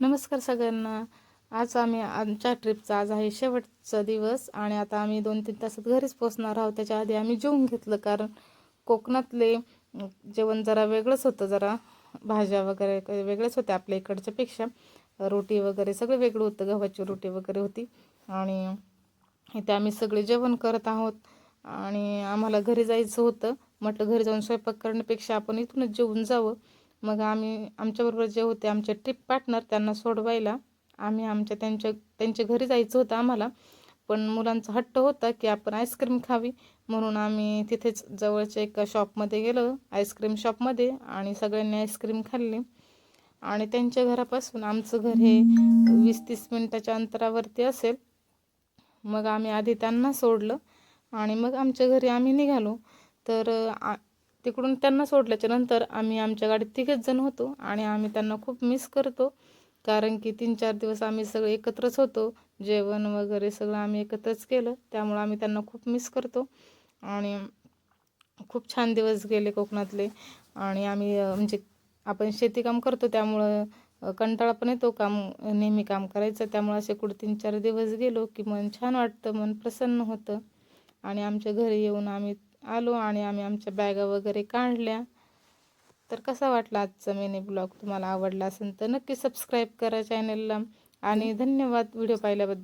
नमस्कार सगळ्यांना. आज आम्ही आमच्या ट्रिपचा आज आहे शेवटचा दिवस आणि आता आम्ही दोन तीन तासात घरीच पोचणार आहोत. त्याच्या आधी आम्ही जेवून घेतलं कारण कोकणातले जेवण जरा वेगळंच होतं जरा भाज्या वगैरे वेगळंच वेगळ्याच होत्या आपल्या इकडच्यापेक्षा रोटी वगैरे सगळं वेगळं होतं गव्हाची रोटी वगैरे होती. आणि इथे आम्ही सगळे जेवण करत आहोत आणि आम्हाला घरी जायचं होतं. म्हटलं घरी जाऊन स्वयंपाक करण्यापेक्षा आपण इथूनच जेवून जावं. मग आम्ही आमच्याबरोबर जे होते आमचे ट्रिप पार्टनर त्यांना सोडवायला आम्ही आमच्या त्यांच्या त्यांच्या घरी जायचं होतं आम्हाला. पण मुलांचा हट्ट होता की आपण आईस्क्रीम खावी म्हणून आम्ही तिथेच जवळच्या एका शॉपमध्ये गेलो आईस्क्रीम शॉपमध्ये आणि सगळ्यांनी आईस्क्रीम खाल्ली. आणि त्यांच्या घरापासून आमचं घर हे वीस तीस मिनटाच्या अंतरावरती असेल. मग आम्ही आधी त्यांना सोडलं आणि मग आमच्या घरी आम्ही निघालो. तर आ- तिकडून त्यांना सोडल्याच्या नंतर आम्ही आमच्या गाडीत तिघेच जण होतो आणि आम्ही त्यांना खूप मिस करतो. कारण की तीन चार दिवस आम्ही सगळे एकत्रच होतो. जेवण वगैरे सगळं आम्ही एकत्रच केलं. त्यामुळं आम्ही त्यांना खूप मिस करतो. आणि खूप छान दिवस गेले कोकणातले. आणि आम्ही म्हणजे आपण शेतीकाम करतो त्यामुळं कंटाळा पण येतो. काम नेहमी काम करायचं. त्यामुळं असे कुठे तीन चार दिवस गेलो की मन छान वाटतं मन प्रसन्न होतं. आणि आमच्या घरी येऊन आम्ही आलो आणि आम्ही आमच्या बॅगा वगैरे काढल्या. तर कसा वाटला आजचा मिनी ब्लॉग? तुम्हाला आवडला असेल तर नक्की सबस्क्राईब करा चॅनलला आणि धन्यवाद व्हिडिओ पाहिल्याबद्दल.